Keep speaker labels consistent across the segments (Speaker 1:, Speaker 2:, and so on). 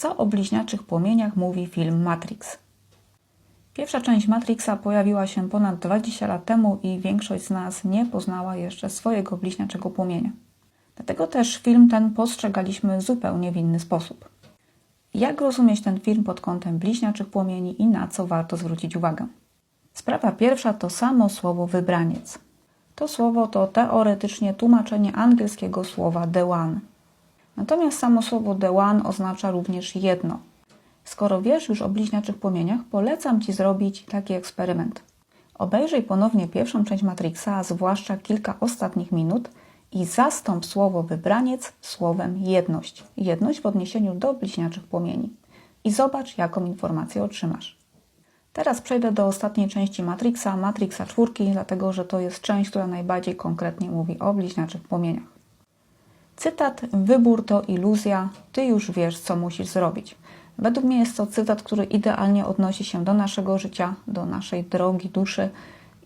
Speaker 1: Co o bliźniaczych płomieniach mówi film Matrix? Pierwsza część Matrixa pojawiła się ponad 20 lat temu i większość z nas nie poznała jeszcze swojego bliźniaczego płomienia. Dlatego też film ten postrzegaliśmy zupełnie w inny sposób. Jak rozumieć ten film pod kątem bliźniaczych płomieni i na co warto zwrócić uwagę? Sprawa pierwsza to samo słowo wybraniec. To słowo to teoretycznie tłumaczenie angielskiego słowa the one. Natomiast samo słowo the one oznacza również jedno. Skoro wiesz już o bliźniaczych płomieniach, polecam Ci zrobić taki eksperyment. Obejrzyj ponownie pierwszą część Matrixa, a zwłaszcza kilka ostatnich minut i zastąp słowo wybraniec słowem jedność. Jedność w odniesieniu do bliźniaczych płomieni. I zobacz, jaką informację otrzymasz. Teraz przejdę do ostatniej części Matrixa, Matrixa czwórki, dlatego że to jest część, która najbardziej konkretnie mówi o bliźniaczych płomieniach. Cytat Wybór to iluzja, ty już wiesz, co musisz zrobić. Według mnie jest to cytat, który idealnie odnosi się do naszego życia, do naszej drogi duszy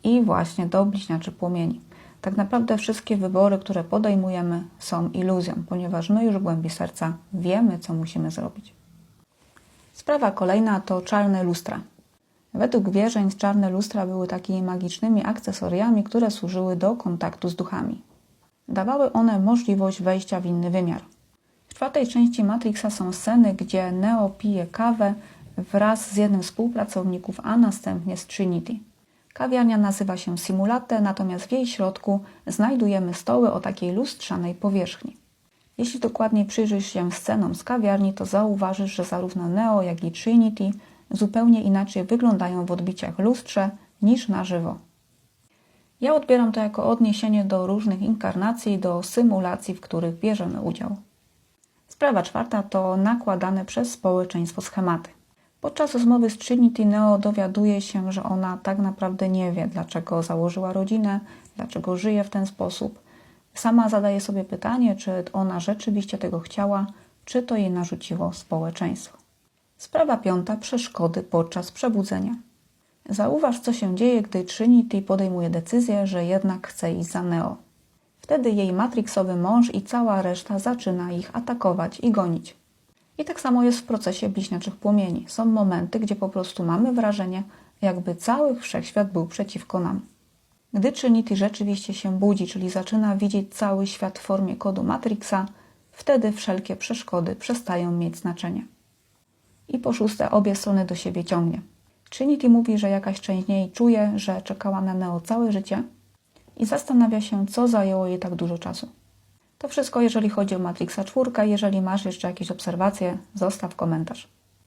Speaker 1: i właśnie do bliźniaczych płomieni. Tak naprawdę wszystkie wybory, które podejmujemy, są iluzją, ponieważ my już w głębi serca wiemy, co musimy zrobić. Sprawa kolejna to czarne lustra. Według wierzeń czarne lustra były takimi magicznymi akcesoriami, które służyły do kontaktu z duchami. Dawały one możliwość wejścia w inny wymiar. W czwartej części Matrixa są sceny, gdzie Neo pije kawę wraz z jednym z współpracowników, a następnie z Trinity. Kawiarnia nazywa się Simulate, natomiast w jej środku znajdujemy stoły o takiej lustrzanej powierzchni. Jeśli dokładnie przyjrzysz się scenom z kawiarni, to zauważysz, że zarówno Neo, jak i Trinity zupełnie inaczej wyglądają w odbiciach lustrze niż na żywo. Ja odbieram to jako odniesienie do różnych inkarnacji, do symulacji, w których bierzemy udział. Sprawa czwarta to nakładane przez społeczeństwo schematy. Podczas rozmowy z Trinity Neo dowiaduje się, że ona tak naprawdę nie wie, dlaczego założyła rodzinę, dlaczego żyje w ten sposób. Sama zadaje sobie pytanie, czy ona rzeczywiście tego chciała, czy to jej narzuciło społeczeństwo. Sprawa piąta przeszkody podczas przebudzenia. Zauważ, co się dzieje, gdy Trinity podejmuje decyzję, że jednak chce iść za Neo. Wtedy jej matrixowy mąż i cała reszta zaczyna ich atakować i gonić. I tak samo jest w procesie bliźniaczych płomieni. Są momenty, gdzie po prostu mamy wrażenie, jakby cały wszechświat był przeciwko nam. Gdy Trinity rzeczywiście się budzi, czyli zaczyna widzieć cały świat w formie kodu Matrixa, wtedy wszelkie przeszkody przestają mieć znaczenie. I po szóste, obie strony do siebie ciągnie. Trinity mówi, że jakaś część niej czuje, że czekała na Neo całe życie i zastanawia się, co zajęło jej tak dużo czasu. To wszystko, jeżeli chodzi o Matrixa 4. Jeżeli masz jeszcze jakieś obserwacje, zostaw komentarz.